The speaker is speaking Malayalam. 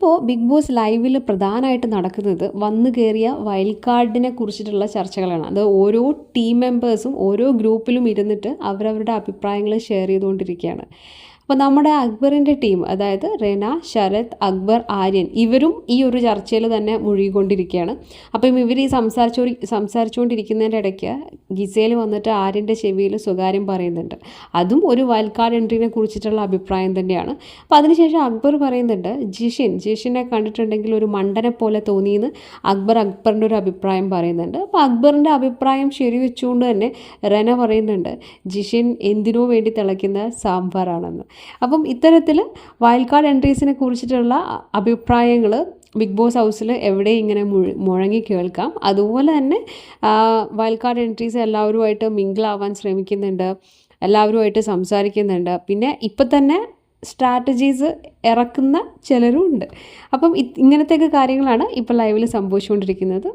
ഇപ്പോൾ ബിഗ് ബോസ് ലൈവിൽ പ്രധാനമായിട്ട് നടക്കുന്നത് വന്നു കയറിയ വൈൽഡ് കാർഡിനെ കുറിച്ചിട്ടുള്ള ചർച്ചകളാണ്. അത് ഓരോ ടീം മെമ്പേഴ്സും ഓരോ ഗ്രൂപ്പിലും ഇരുന്നിട്ട് അവരവരുടെ അഭിപ്രായങ്ങൾ ഷെയർ ചെയ്തുകൊണ്ടിരിക്കുകയാണ്. അപ്പോൾ നമ്മുടെ അക്ബറിന്റെ ടീം അതായത് റെന ശരത് അക്ബർ ആര്യൻ ഇവരും ഈ ഒരു ചർച്ചയിൽ തന്നെ മുഴുകിക്കൊണ്ടിരിക്കുകയാണ്. അപ്പം ഇവർ ഈ സംസാരിച്ചോ സംസാരിച്ചുകൊണ്ടിരിക്കുന്നതിന്റെ ഇടയ്ക്ക് ഗിസയിൽ വന്നിട്ട് ആര്യന്റെ ചെവിയിൽ സ്വകാര്യം പറയുന്നുണ്ട്. അതും ഒരു വൈൽഡ് എൻട്രീനെ കുറിച്ചിട്ടുള്ള അഭിപ്രായം തന്നെയാണ്. അപ്പോൾ അതിനുശേഷം അക്ബർ പറയുന്നുണ്ട് ജിഷിൻ ജിഷിനെ കണ്ടിട്ടുണ്ടെങ്കിൽ ഒരു മണ്ടനെ പോലെ തോന്നിയെന്ന് അക്ബർ അക്ബറിന്റെ ഒരു അഭിപ്രായം പറയുന്നുണ്ട്. അപ്പോൾ അക്ബറിന്റെ അഭിപ്രായം ശരിവെച്ചുകൊണ്ട് തന്നെ റെന പറയുന്നുണ്ട് ജിഷിൻ എന്തിനോ വേണ്ടി തിളയ്ക്കുന്ന സാമ്പാറാണെന്ന്. അപ്പം ഇത്തരത്തിൽ വൈൽഡ് കാർഡ് എൻട്രീസിനെ കുറിച്ചിട്ടുള്ള അഭിപ്രായങ്ങൾ ബിഗ് ബോസ് ഹൗസിൽ എവിടെ ഇങ്ങനെ മുഴങ്ങി കേൾക്കാം. അതുപോലെ തന്നെ വൈൽഡ് കാർഡ് എൻട്രീസ് എല്ലാവരുമായിട്ട് മിങ്കിളാവാൻ ശ്രമിക്കുന്നുണ്ട് എല്ലാവരുമായിട്ട് സംസാരിക്കുന്നുണ്ട്. പിന്നെ ഇപ്പം തന്നെ സ്ട്രാറ്റജീസ് ഇറക്കുന്ന ചിലരും ഉണ്ട് അപ്പം ഇങ്ങനത്തെയൊക്കെ കാര്യങ്ങളാണ് ഇപ്പോൾ ലൈവിൽ സംഭവിച്ചുകൊണ്ടിരിക്കുന്നത്.